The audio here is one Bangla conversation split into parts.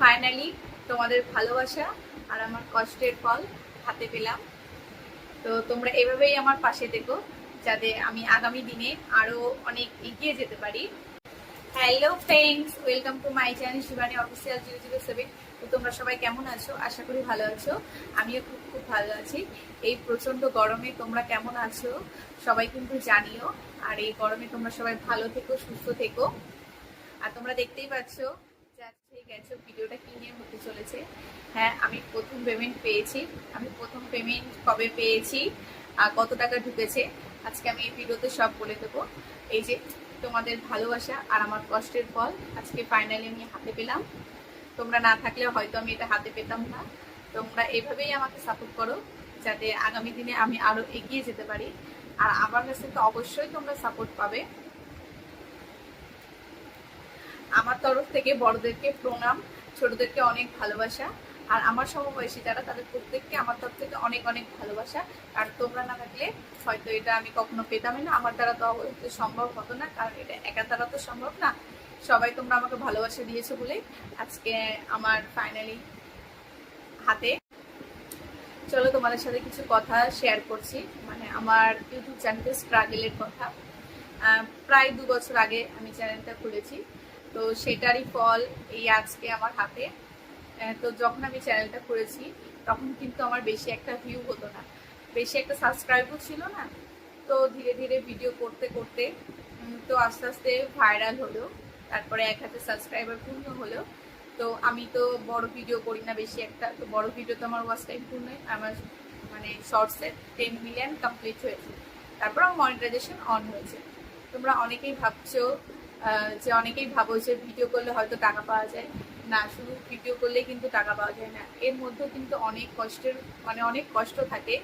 ফাইনালি তোমাদের ভালোবাসা আর আমার কষ্টের ফল হাতে পেলাম। তো তোমরা এভাবেই আমার পাশে থেকো, যাতে আমি আগামী দিনে আরও অনেক এগিয়ে যেতে পারি। Hello friends welcome to my channel Shivani official zero zero seven তো তোমরা সবাই কেমন আছো? আশা করি ভালো আছো। আমিও খুব খুব ভালো আছি। এই প্রচণ্ড গরমে তোমরা কেমন আছো? সবাই কিন্তু জানিও। আর এই গরমে তোমরা সবাই ভালো থেকো, সুস্থ থেকো। আর তোমরা দেখতেই পাচ্ছ গেছো, ভিডিওটা কি নিয়ে হতে চলেছে? হ্যাঁ আমি প্রথম পেমেন্ট পেয়েছি। আমি প্রথম পেমেন্ট কবে পেয়েছি? আর কত টাকা ঢুকেছে? আজকে আমি এই ভিডিওতে সব বলে দেবো। এই যে, তোমাদের ভালোবাসা আর আমার কষ্টের ফল আজকে ফাইনালি আমি হাতে পেলাম। তোমরা না থাকলে হয়তো আমি এটা হাতে পেতাম না। তোমরা এভাবেই আমাকে সাপোর্ট করো, যাতে আগামী দিনে আমি আরও এগিয়ে যেতে পারি। আর আমার কাছে তো অবশ্যই তোমরা সাপোর্ট পাবে। আমার তরফ থেকে বড়দেরকে প্রণাম, ছোটদেরকে অনেক ভালোবাসা আর আমার সমবয়সী যারা, তাদের প্রত্যেককে আমার তরফ থেকে অনেক অনেক ভালোবাসা। আর তোমরা না থাকলে হয়তো এটা আমি কখনো পেতামই না। আমার দ্বারা তো সম্ভব হতো না, কারণ এটা একা দ্বারা তো সম্ভব না। সবাই তোমরা আমাকে ভালোবাসা দিয়েছ বলে আজকে আমার ফাইনালি হাতে। চলো তোমাদের সাথে কিছু কথা শেয়ার করছি। মানে আমার ইউটিউব চ্যানেলের স্ট্রাগলের কথা। প্রায় দু বছর আগে আমি চ্যানেলটা খুলেছি। তো সেটারই ফল এই আজকে আমার হাতে। তো যখন আমি চ্যানেলটা করেছি, তখন কিন্তু আমার বেশি একটা ভিউ হতো না। বেশি একটা সাবস্ক্রাইবও ছিল না। তো ধীরে ধীরে ভিডিও করতে করতে তো আস্তে আস্তে ভাইরাল হলো। তারপরে এক হাজার সাবস্ক্রাইবার পূর্ণ হলো। তো আমি তো বড় ভিডিও করি না বেশি একটা। তো বড় ভিডিও তো আমার ওয়াচ টাইম পূর্ণ আমার মানে শর্টসে টেন মিলিয়ন কমপ্লিট হয়েছে। তারপর আমার মনিটাইজেশন অন হয়েছে। তোমরা অনেকেই ভাবছ যে অনেকেই ভাবো যে ভিডিও করলে হয়তো টাকা পাওয়া যায়। না, শুধু ভিডিও করলে কিন্তু টাকা পাওয়া যায় না। এর মধ্যে কিন্তু অনেক কষ্টের মানে অনেক কষ্ট থাকে।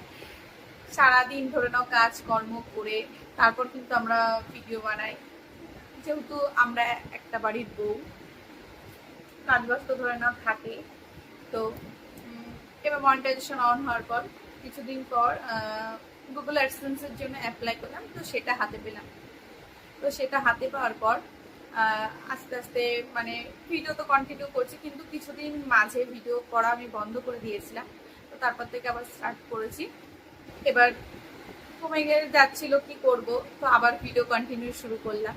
সারাদিন ধরে নাও কাজ কর্ম করে তারপর কিন্তু আমরা ভিডিও বানাই। যেহেতু আমরা একটা বাড়ির বউ, কাজবাজ তো ধরে নাও থাকে। তো এবার মনিটাইজেশন অন হওয়ার পর কিছুদিন পর গুগল অ্যাডসেন্সের জন্য অ্যাপ্লাই করলাম। তো সেটা হাতে পেলাম। তো সেটা হাতে পাওয়ার পর আস্তে আস্তে মানে ভিডিও তো কন্টিনিউ করছি, কিন্তু কিছুদিন মাঝে ভিডিও করা আমি বন্ধ করে দিয়েছিলাম। তো তারপর থেকে আবার স্টার্ট করেছি। এবার কমে গিয়ে যাচ্ছিল, কি করব? তো আবার ভিডিও কন্টিনিউ শুরু করলাম।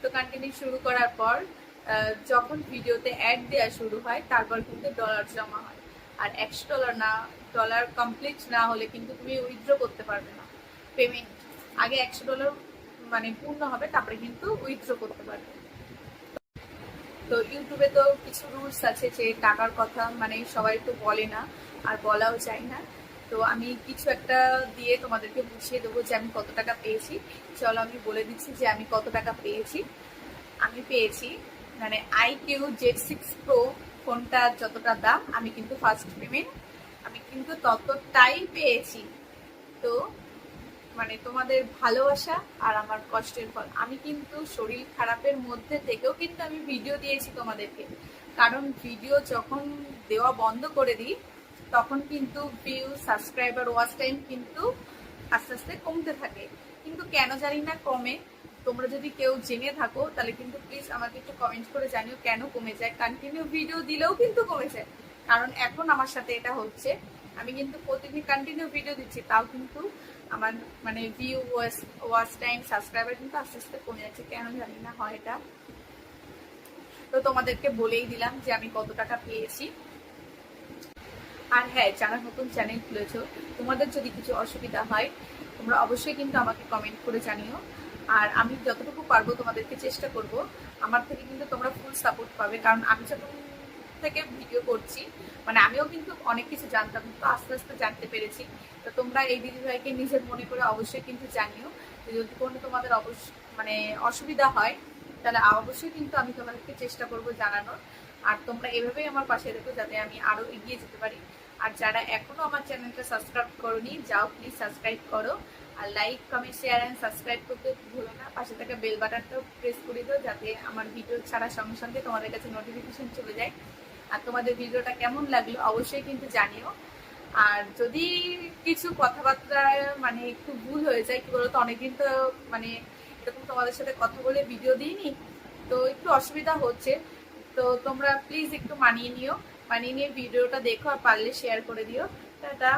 তো কন্টিনিউ শুরু করার পর যখন ভিডিওতে অ্যাড দেওয়া শুরু হয়, তারপর কিন্তু ডলার জমা হয়। আর একশো ডলার না ডলার কমপ্লিট না হলে কিন্তু তুমি উইথড্র করতে পারবে না। পেমেন্ট আগে একশো ডলার মানে পূর্ণ হবে, তারপরে কিন্তু উইথড্র করতে পারবে। তো ইউটিউবে তো কিছু রুলস আছে যে টাকার কথা মানে সবাই তো বলে না, আর বলাও যায় না। তো আমি কিছু একটা দিয়ে তোমাদেরকে বুঝিয়ে দেবো যে আমি কত টাকা পেয়েছি। চলো আমি বলে দিচ্ছি যে আমি কত টাকা পেয়েছি। আমি পেয়েছি মানে iQOO Z six pro ফোনটা যতটা দাম, আমি কিন্তু ফার্স্ট পেমেন্ট আমি কিন্তু ততটাই পেয়েছি। তো মানে তোমাদের ভালোবাসা আর আমার কষ্টের ফল। আমি কিন্তু শরীর খারাপের মধ্যে থেকেও কিন্তু আমি ভিডিও দিয়েছি তোমাদেরকে। কারণ ভিডিও যখন দেওয়া বন্ধ করে দিই, তখন কিন্তু ভিউ সাবস্ক্রাইবার ওয়াচ টাইম কিন্তু আস্তে আস্তে কমতে থাকে। কিন্তু কেন জানি না কমে। তোমরা যদি কেউ জেনে থাকো, তাহলে কিন্তু প্লিজ আমাকে একটু কমেন্ট করে জানিও কেন কমে যায়। কন্টিনিউ ভিডিও দিলেও কিন্তু কমে যায়। কারণ এখন আমার সাথে এটা হচ্ছে। আমি কিন্তু প্রতিদিন কন্টিনিউ ভিডিও দিচ্ছি, তাও কিন্তু আমার মানে ভিউ ওয়াচ টাইম সাবস্ক্রাইবার কিন্তু আস্তে আস্তে কমে যাচ্ছে, কেন জানি না হয় এটা। তো তোমাদেরকে বলেই দিলাম যে আমি কত টাকা পেয়েছি। আর হ্যাঁ যারা নতুন চ্যানেল খুলেছো, তোমাদের যদি কিছু অসুবিধা হয়, তোমরা অবশ্যই কিন্তু আমাকে কমেন্ট করে জানিও। আর আমি যতটুকু পারব তোমাদেরকে চেষ্টা করব, আমার থেকে কিন্তু তোমরা ফুল সাপোর্ট পাবে। কারণ আমি যখন থেকে ভিডিও করছি। মানে আমিও কিন্তু অনেক কিছু জানতাম তো আস্তে আস্তে জানতে পেরেছি। তো তোমরা এই দিদিভাইকে নিজের মনে করে অবশ্যই কিন্তু জানিও। যদি কোনো তোমাদের অবশ্য মানে অসুবিধা হয়, তাহলে অবশ্যই কিন্তু আমি তোমাদেরকে চেষ্টা করব জানানোর। আর তোমরা এভাবেই আমার পাশে দেখো যাতে আমি আরও এগিয়ে যেতে পারি। আর যারা এখনও আমার চ্যানেলটা সাবস্ক্রাইব করনি, যাও প্লিজ সাবস্ক্রাইব করো। আর like comment share and subscribe করতে ভুলো না। পাশে থাকা বেল বাটনটাও প্রেস করে দিও যাতে আমার ভিডিও ছাড়ার সঙ্গে সঙ্গে তোমাদের কাছে নোটিফিকেশন চলে যায়। আর তোমাদের ভিডিওটা কেমন লাগল অবশ্যই কিন্তু জানিও। আর যদি কিছু কথাবার্তা মানে একটু ভুল হয়ে যায়, কি বলতো, অনেকদিন তো মানে এরকম তোমাদের সাথে কথা বলে ভিডিও দিইনি, তো একটু অসুবিধা হচ্ছে। তো তোমরা প্লিজ একটু মানিয়ে নিও, মানিয়ে নিয়ে ভিডিওটা দেখো আর পারলে শেয়ার করে দিও। টাটা।